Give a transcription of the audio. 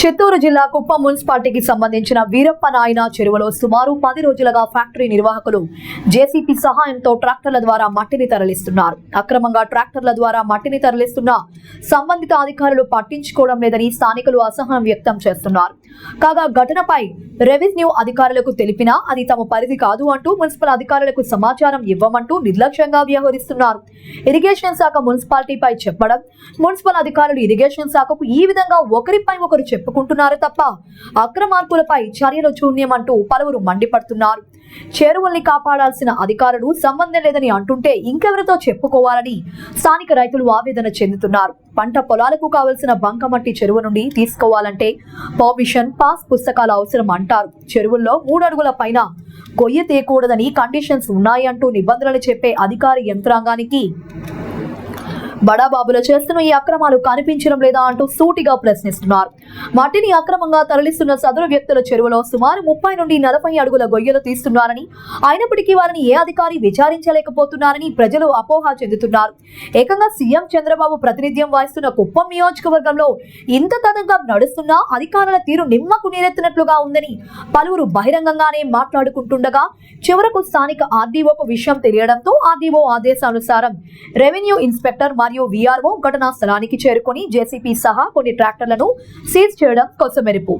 చిత్తూరు జిల్లా కుప్పం మున్సిపాలిటీకి సంబంధించిన వీరప్ప నాయన చెరువులో సుమారు పది రోజులుగా ఫ్యాక్టరీ నిర్వాహకులు జేసీపీ సహాయంతో ట్రాక్టర్ల ద్వారా మట్టిని తరలిస్తున్నారు. అక్రమంగా ట్రాక్టర్ల ద్వారా మట్టిని తరలిస్తున్న సంబంధిత అధికారులు పట్టించుకోవడం లేదని స్థానికులు అసహనం వ్యక్తం చేస్తున్నారు. కాగా ఘటనపై రెవెన్యూ అధికారులకు తెలిపినా అది తమ పరిధి కాదు అంటూ మున్సిపల్ అధికారులకు సమాచారం ఇవ్వమంటూ నిర్లక్ష్యంగా వ్యవహరిస్తున్నారు. ఇరిగేషన్ శాఖ మున్సిపాలిటీపై చెప్పడం మున్సిపల్ అధికారులు ఇరిగేషన్ శాఖకు ఈ విధంగా ఒకరిపై ఒకరు చెప్పుకుంటున్నారు తప్ప అక్రమార్కులపై చర్యలు శూన్యమంటూ పలువురు మండిపడుతున్నారు. చెరువుల్ని కాపాడాల్సిన అధికారులు సంబంధం లేదని అంటుంటే ఇంకెవరితో చెప్పుకోవాలని స్థానిక రైతులు ఆవేదన చెందుతున్నారు. పంట పొలాలకు కావలసిన బంకమట్టి చెరువు నుండి తీసుకోవాలంటే పర్మిషన్ పాస్ పుస్తకాలు అవసరం అంటారు. చెరువుల్లో మూడు అడుగుల పైన గొయ్యి తీయకూడదని కండిషన్స్ ఉన్నాయంటూ నిబంధనలు చెప్పే అధికారి యంత్రాంగానికి బడాబాబులు చేస్తున్న ఈ అక్రమాలు కనిపించడం లేదా అంటూ సూటిగా ప్రశ్నిస్తున్నారు. మట్టిని అక్రమంగా తరలిస్తున్న సదరు వ్యక్తుల చెరువులో సుమారు ముప్పై నుండి నలభై అడుగుల గొయ్యలు తీస్తున్నారని అయినప్పటికీ వారిని ఏ అధికారి విచారించలేకపోతున్నారని ప్రజలు అపోహ చెందుతున్నారు. ఏకంగా సీఎం చంద్రబాబు ప్రాతినిధ్యం వహిస్తున్న కుప్పం నియోజకవర్గంలో ఇంత తదంగా నడుస్తున్నా అధికారుల తీరు నిమ్మకు నీరెత్తినట్లుగా ఉందని పలువురు బహిరంగంగానే మాట్లాడుకుంటుండగా చివరకు స్థానిక ఆర్డీఓకు విషయం తెలియడంతో ఆర్డీఓ ఆదేశానుసారం రెవెన్యూ ఇన్స్పెక్టర్ మరియు వీఆర్ఓ ఘటనా స్థలానికి చేరుకొని జేసీపీ సహా కొన్ని ట్రాక్టర్లను సీజ్ చేయడం కొసమెరుపు.